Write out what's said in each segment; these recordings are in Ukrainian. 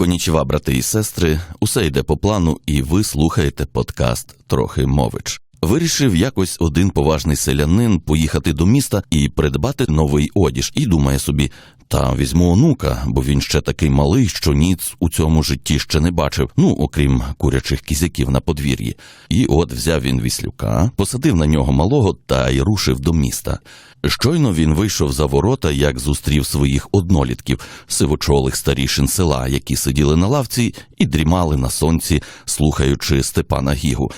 Конічева, брати і сестри, усе йде по плану, і ви слухаєте подкаст Трохи мович. Вирішив якось один поважний селянин поїхати до міста і придбати новий одіж, і думає собі. Та візьму онука, бо він ще такий малий, що ніц у цьому житті ще не бачив, ну окрім курячих кізяків на подвір'ї. І от взяв він віслюка, посадив на нього малого та й рушив до міста. Щойно він вийшов за ворота, як зустрів своїх однолітків, сивочолих старішин села, які сиділи на лавці і дрімали на сонці, слухаючи Степана Гігу.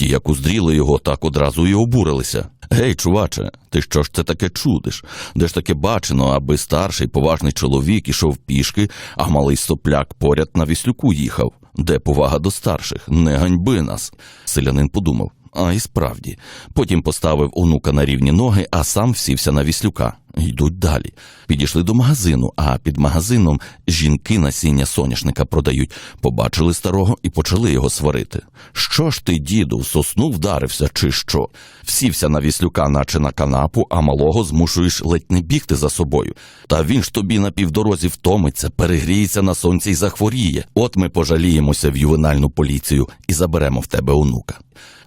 Ті, як уздріли його, так одразу й обурилися. Гей, чуваче, ти що ж це таке чудиш? Де ж таке бачено, аби старший поважний чоловік ішов пішки, а малий сопляк поряд на віслюку їхав? Де повага до старших? Не ганьби нас. Селянин подумав. А і справді. Потім поставив онука на рівні ноги, а сам всівся на віслюка. Йдуть далі. Підійшли до магазину, а під магазином жінки насіння соняшника продають. Побачили старого і почали його сварити. Що ж ти, діду, в сосну вдарився, чи що? Всівся на віслюка, наче на канапу, а малого змушуєш ледь не бігти за собою. Та він ж тобі на півдорозі втомиться, перегріється на сонці й захворіє. От ми пожаліємося в ювенальну поліцію і заберемо в тебе онука.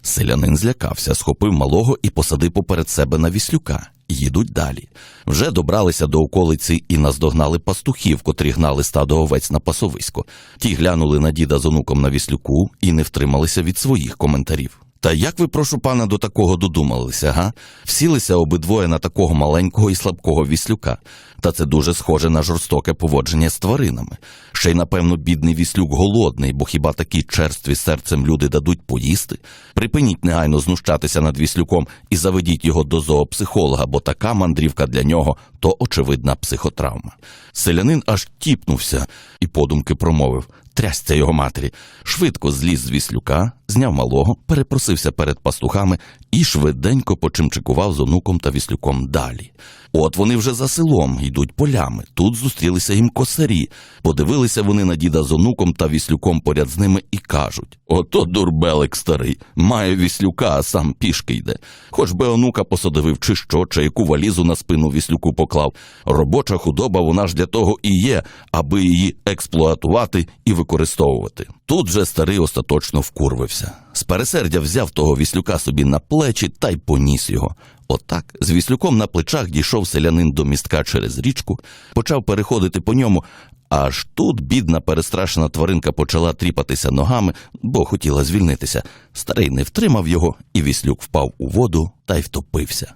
Селянин злякався, схопив малого і посадив поперед себе на віслюка. Їдуть далі. Вже добралися до околиці і наздогнали пастухів, котрі гнали стадо овець на пасовисько. Ті глянули на діда з онуком на віслюку і не втрималися від своїх коментарів. Та як ви, прошу пана, до такого додумалися, га? Всілися обидвоє на такого маленького і слабкого віслюка. Та це дуже схоже на жорстоке поводження з тваринами. Ще й, напевно, бідний віслюк голодний, бо хіба такі черстві серцем люди дадуть поїсти? Припиніть негайно знущатися над віслюком і заведіть його до зоопсихолога, бо така мандрівка для нього то очевидна психотравма. Селянин аж тіпнувся і подумки промовив трясця його матері. Швидко зліз з віслюка, зняв малого, перепросився перед пастухами і швиденько почимчикував з онуком та віслюком далі. От вони вже за селом йдуть полями. Тут зустрілися їм косарі. Подивилися вони на діда з онуком та віслюком поряд з ними і кажуть: Ото дурбелик старий, має віслюка, а сам пішки йде. Хоч би онука посадовив, чи що, чи яку валізу на спину віслюку поклав. Робоча худоба вона ж для того і є, аби її експлуатувати і використовувати. Тут же старий остаточно вкурвився. З пересердя взяв того віслюка собі на плечі та й поніс його. Отак, з віслюком на плечах дійшов селянин до містка через річку, почав переходити по ньому. Аж тут бідна перестрашена тваринка почала тріпатися ногами, бо хотіла звільнитися. Старий не втримав його, і віслюк впав у воду та й втопився.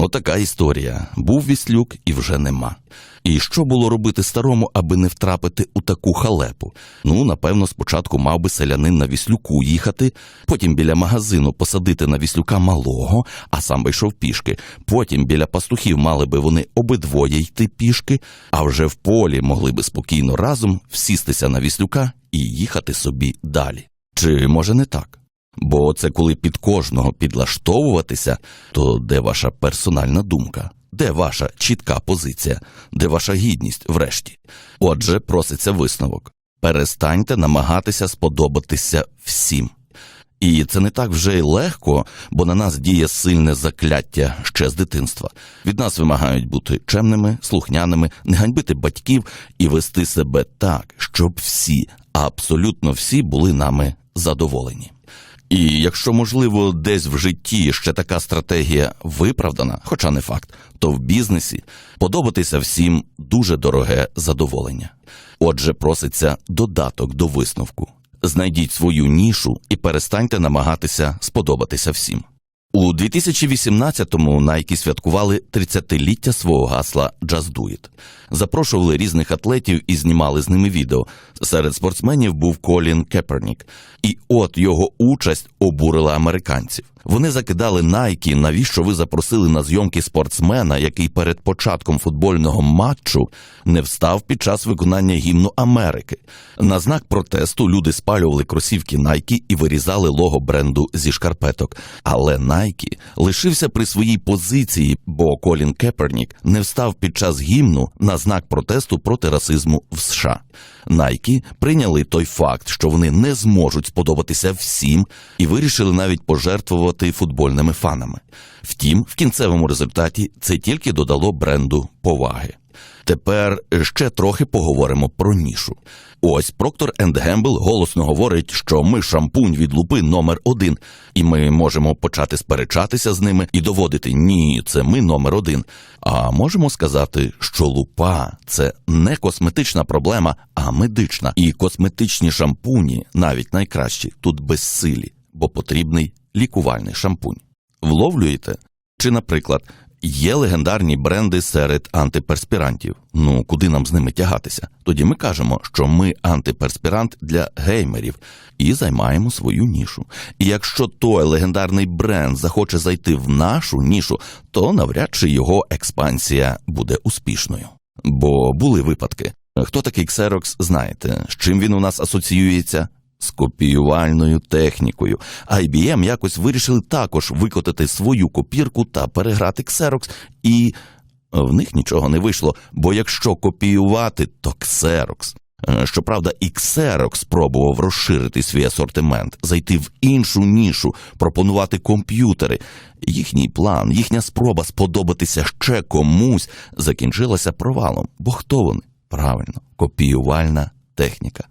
Отака історія. Був віслюк і вже нема. І що було робити старому, аби не втрапити у таку халепу? Ну, напевно, спочатку мав би селянин на віслюку їхати, потім біля магазину посадити на віслюка малого, а сам би йшов пішки. Потім біля пастухів мали би вони обидвоє йти пішки, а вже в полі могли би спокійно разом всістися на віслюка і їхати собі далі. Чи може не так? Бо це коли під кожного підлаштовуватися, то де ваша персональна думка? Де ваша чітка позиція, де ваша гідність врешті? Отже, проситься висновок. Перестаньте намагатися сподобатися всім. І це не так вже й легко, бо на нас діє сильне закляття ще з дитинства. Від нас вимагають бути чемними, слухняними, не ганьбити батьків і вести себе так, щоб всі, абсолютно всі були нами задоволені. І якщо, можливо, десь в житті ще така стратегія виправдана, хоча не факт, то в бізнесі подобатися всім дуже дороге задоволення. Отже, проситься додаток до висновку. Знайдіть свою нішу і перестаньте намагатися сподобатися всім. У 2018-му Nike святкували 30-ліття свого гасла «Just Do It». Запрошували різних атлетів і знімали з ними відео. Серед спортсменів був Колін Кепернік. І от його участь обурила американців. Вони закидали Найкі, навіщо ви запросили на зйомки спортсмена, який перед початком футбольного матчу не встав під час виконання гімну Америки. На знак протесту люди спалювали кросівки Найкі і вирізали лого бренду зі шкарпеток. Але Найкі лишився при своїй позиції, бо Колін Кепернік не встав під час гімну на знак протесту проти расизму в США. Найкі прийняли той факт, що вони не зможуть сподобатися всім, і вирішили навіть пожертвувати футбольними фанами. Втім, в кінцевому результаті це тільки додало бренду поваги. Тепер ще трохи поговоримо про нішу. Ось Procter Gamble голосно говорить, що ми шампунь від лупи номер один, і ми можемо почати сперечатися з ними і доводити ні, це ми номер один. А можемо сказати, що лупа це не косметична проблема, а медична. І косметичні шампуні, навіть найкращі, тут безсилі, бо потрібний лікувальний шампунь. Вловлюєте? Чи, наприклад, є легендарні бренди серед антиперспірантів. Ну куди нам з ними тягатися? Тоді ми кажемо, що ми антиперспірант для геймерів і займаємо свою нішу. І якщо той легендарний бренд захоче зайти в нашу нішу, то навряд чи його експансія буде успішною. Бо були випадки. Хто такий Xerox, знаєте, з чим він у нас асоціюється? З копіювальною технікою. IBM якось вирішили також викотати свою копірку та переграти Xerox, і в них нічого не вийшло, бо якщо копіювати, то. Е, Щоправда, і Xerox спробував розширити свій асортимент, зайти в іншу нішу, пропонувати комп'ютери. Їхній план, їхня спроба сподобатися ще комусь закінчилася провалом. Бо хто вони? Правильно, копіювальна техніка.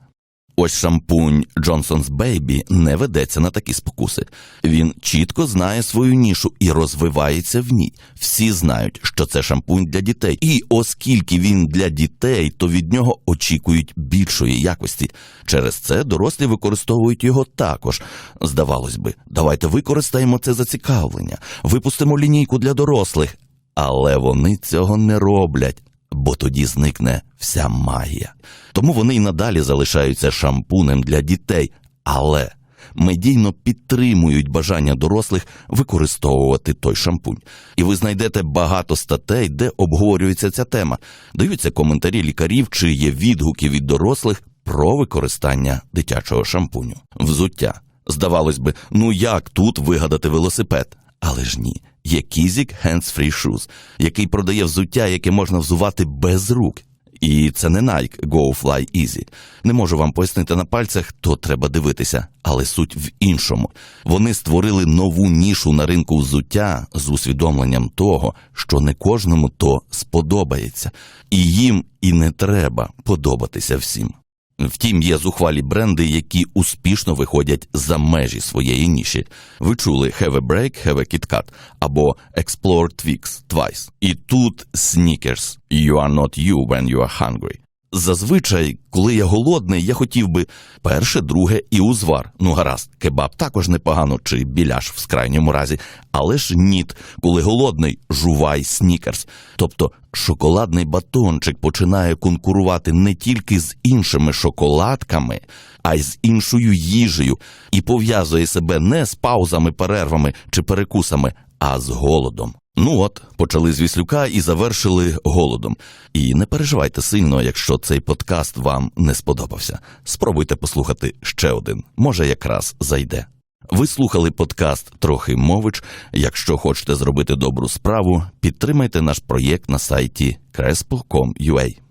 Ось шампунь Johnson's Baby не ведеться на такі спокуси. Він чітко знає свою нішу і розвивається в ній. Всі знають, що це шампунь для дітей. І оскільки він для дітей, то від нього очікують більшої якості. Через це дорослі використовують його також. Здавалось би, давайте використаємо це зацікавлення, випустимо лінійку для дорослих. Але вони цього не роблять бо тоді зникне вся магія. Тому вони й надалі залишаються шампунем для дітей, але медійно підтримують бажання дорослих використовувати той шампунь. І ви знайдете багато статей, де обговорюється ця тема. Даються коментарі лікарів, чи є відгуки від дорослих про використання дитячого шампуню. Взуття. Здавалось би, ну як тут вигадати велосипед? Але ж ні, є Kizik Hands Free Shoes, який продає взуття, яке можна взувати без рук. І це не Nike Go Fly Easy. Не можу вам пояснити на пальцях, то треба дивитися, але суть в іншому. Вони створили нову нішу на ринку взуття з усвідомленням того, що не кожному то сподобається, і їм і не треба подобатися всім. Втім, є зухвалі бренди, які успішно виходять за межі своєї ніші. Ви чули Have a Break, Have a KitKat або Explore Twix Twice. І тут Snickers You are not you when you are hungry. Зазвичай, коли я голодний, я хотів би перше, друге і узвар. Ну гаразд, кебаб також непогано, чи біляш в скрайньому разі, але ж ніт, коли голодний, жувай снікерс. Тобто шоколадний батончик починає конкурувати не тільки з іншими шоколадками, а й з іншою їжею, і пов'язує себе не з паузами, перервами чи перекусами, а з голодом. Ну от, почали з віслюка і завершили голодом. І не переживайте сильно, якщо цей подкаст вам не сподобався. Спробуйте послухати ще один, може якраз зайде. Ви слухали подкаст Трохи мович. Якщо хочете зробити добру справу, підтримайте наш проєкт на сайті crespo.com.ua.